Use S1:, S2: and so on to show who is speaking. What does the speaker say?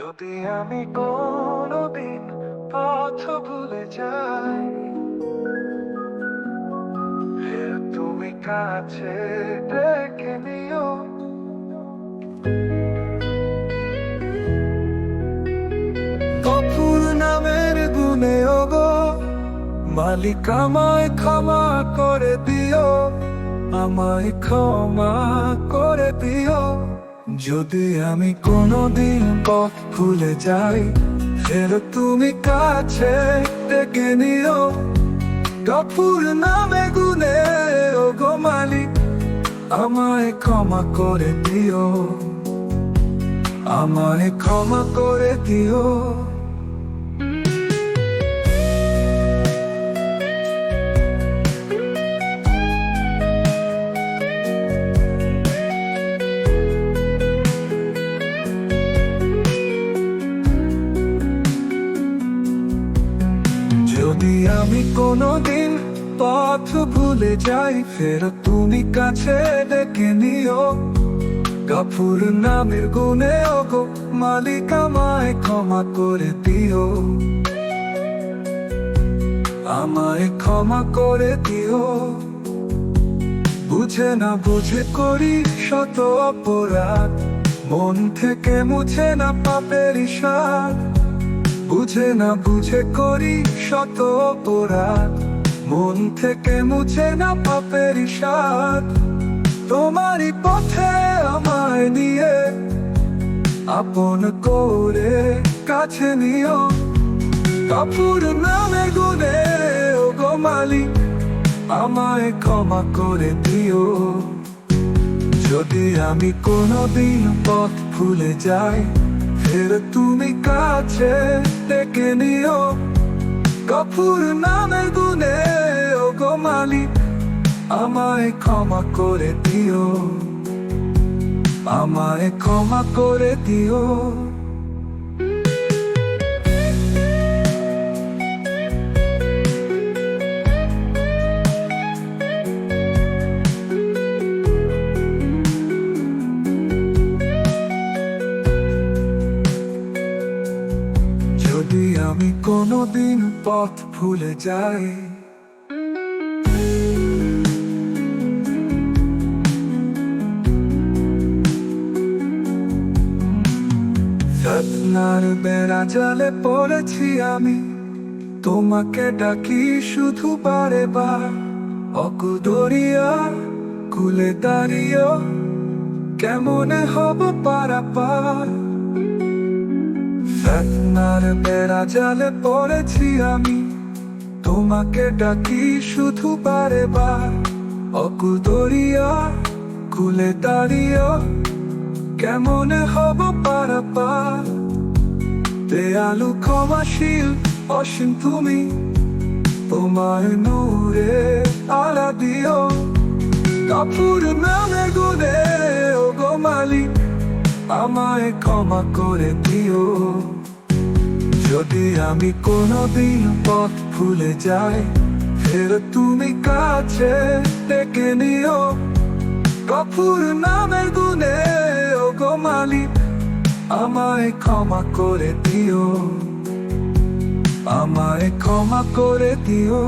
S1: যদি আমি কোনোদিন পথ ভুলে যাই তুমি কাছে ডেকে নিও। কপুর নামের গুণে, ওগো মালিক আমায় ক্ষমা করে দিও, আমায় ক্ষমা করে দিও। যদি আমি কোনোদিন পথ ভুলে যাই ফের তুমি কাছে ডেকে নিও। কাপুর নামে গুনে ও গো মালিক, আমায় ক্ষমা করে দিও। আমায় ক্ষমা করে দিও। যদি আমি কোনোদিন পথ ভুলে যাই, ফের তুমি কাছে ডেকে নিও। গাফুর নামের গুণে ওগো, মালিক আমায় ক্ষমা করে দিও। আমায় ক্ষমা করে দিও। বুঝে না বুঝে করি শত অপরাধ, মন থেকে মুছে না পাপের ইশাদ বুঝে না বুঝে করি শত অপরাধ। মন থেকে মুছে না পাপের ইশাদ তোমারই পথে আমায় নিয়ে, আপন করে কাছে নিও। কাপুর নামে গুনে ও গো মালিক, আমায় ক্ষমা করে দিও। যদি আমি কোনোদিন পথ ভুলে যাই, ফের কাছে ডেকে নিও। কাপুর নামে গুনে ও গো মালিক, আমায় ক্ষমা করে দিও। আমায় ক্ষমা করে দিও। যদি আমি কোনোদিন পথ ভুলে যাই। আপনার বেড়া জালে পড়েছি আমি। তোমাকে ডাকি শুধু বারে বার। অকুদরিয়া কুলে দাঁড়িয়ে কেমন হব পারাপার? আপনার বেড়া জালে পড়েছি আমি। তোমাকে ডাকি শুধু বারে বার। অকুদরিয়া কুলে দাঁড়িয়ে কেমনে হব পারাপার? দেয়ালু ক্ষমাশীল অসীম তুমি। তোমার নূরে আলা দিও। কাপুর নামে গুনে ও গো মালিক, আমায় ক্ষমা করে দিও। যদি আমি কোনোদিন পথ ভুলে যাই, ফের তুমি কাছে ডেকে নিও। কাপুর নামে গুনে ও গো মালিক, আমায় ক্ষমা করে দিও। আমায় ক্ষমা করে দিও।